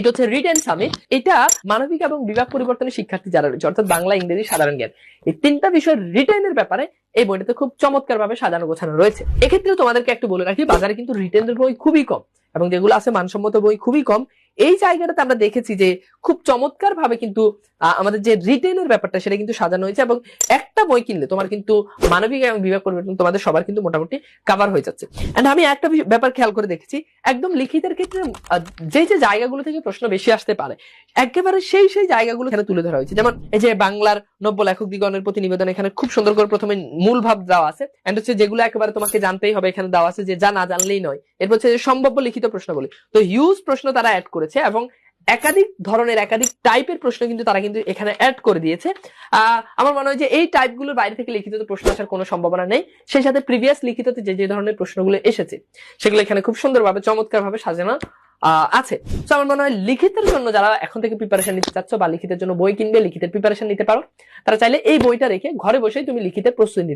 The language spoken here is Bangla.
এটা হচ্ছে রিটেন সামিট এটা মানবিক এবং বিভাগ পরিবর্তনের শিক্ষার্থী যারা রয়েছে, অর্থাৎ বাংলা, ইংরেজি সাধারণ জ্ঞান। এই তিনটা বিষয় রিটেনের ব্যাপারে এই বইটাতে খুব চমৎকার ভাবে সাজানো গোছানো রয়েছে। এক্ষেত্রে তোমাদেরকে একটু বলে রাখি, বাজারে কিন্তু রিটেনের বই খুবই কম এবং যেগুলো আছে মানসম্মত বই খুবই কম। এই জায়গাটাতে আমরা দেখেছি যে খুব চমৎকার ভাবে কিন্তু আমাদের যে রিটেনের ব্যাপারটা সেটা কিন্তু সাজানো হয়েছে এবং একটা বই কিনলে তোমার কিন্তু মানবিক এবং বিভাগ পরিবর্তন তোমাদের সবার কিন্তু মোটামুটি কাভার হয়ে যাচ্ছে। এন্ড আমি একটা ব্যাপার খেয়াল করে দেখেছি, একদম লিখিতের ক্ষেত্রে যে যে জায়গাগুলো থেকে প্রশ্ন বেশি আসতে পারে, একেবারে সেই সেই জায়গাগুলো এখানে তুলে ধরা হয়েছে। যেমন এই যে বাংলার নব্য লেখক দিগণের প্রতি নিবেদন এখানে খুব সুন্দর করে প্রথমে মূল ভাব দেওয়া আছে এন্ড হচ্ছে যেগুলো একেবারে তোমাকে জানতেই হবে, এখানে দেওয়া আছে যে যা না জানলেই নয়। এরপর হচ্ছে সম্ভাব্য লিখিত প্রশ্নগুলি। তো হিউজ প্রশ্ন তারা অ্যাড করেছে এবং একাধিক ধরনের, একাধিক টাইপের প্রশ্ন কিন্তু তারা কিন্তু এখানে অ্যাড করে দিয়েছে। আমার মনে হয় যে এই টাইপগুলোর বাইরে থেকে লিখিত প্রশ্ন আসার কোনো সম্ভাবনা নেই। সেই সাথে প্রিভিয়াস লিখিততে যে যে ধরনের প্রশ্নগুলো এসেছে, সেগুলো এখানে খুব সুন্দরভাবে চমৎকার ভাবে সাজানো আছে। তো আমার মনে হয় লিখিতের জন্য যারা এখন থেকে প্রিপারেশন নিতে চাচ্ছ বা লিখিতের জন্য বই কিনবে, লিখিতের প্রিপারেশন নিতে পারো, তারা চাইলে এই বইটা রেখে ঘরে বসেই তুমি লিখিতের প্রস্তুতি নিতে